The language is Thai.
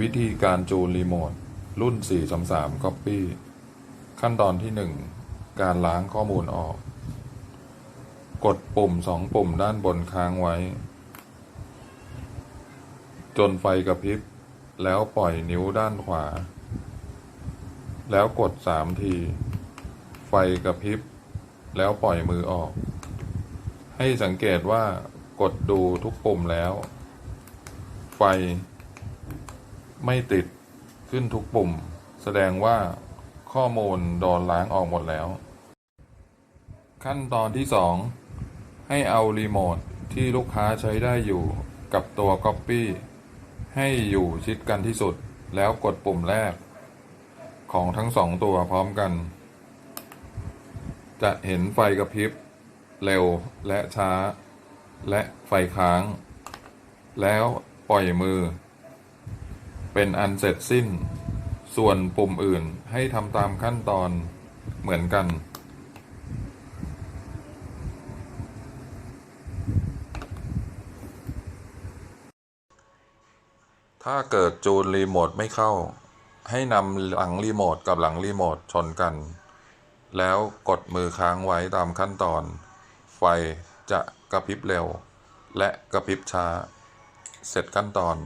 วิธีการจูนรีโมท รุ่น 433 Copy ขั้นตอนที่ 1 การล้างข้อมูลออก กดปุ่มสองปุ่มด้านบนค้างไว้ จนไฟกระพริบ แล้วปล่อยนิ้วด้านขวา แล้วกด 3 ที ไฟกระพริบ แล้วปล่อยมือออก ให้สังเกตว่ากดดูทุกปุ่มแล้ว ไฟ ไม่ติดขึ้นทุกปุ่ม แสดงว่าข้อมูลโดนล้างออกหมดแล้ว ขั้นตอนที่ 2 ให้เอารีโมทที่ลูกค้าใช้ได้อยู่กับตัว Copy ให้อยู่ชิดกันที่สุดแล้วกดปุ่มแรก ของทั้งสองตัวพร้อมกัน จะเห็นไฟกระพริบ เร็วและช้า และไฟค้าง แล้วปล่อยมือ เป็นอันเสร็จสิ้น ส่วนปุ่มอื่นให้ทำตามขั้นตอนเหมือนกัน ถ้าเกิดจูนรีโมทไม่เข้า ให้นำหลังรีโมทกับหลังรีโมทชนกัน แล้วกดมือค้างไว้ตามขั้นตอน ไฟจะกระพริบเร็ว และกระพริบช้า เสร็จขั้นตอน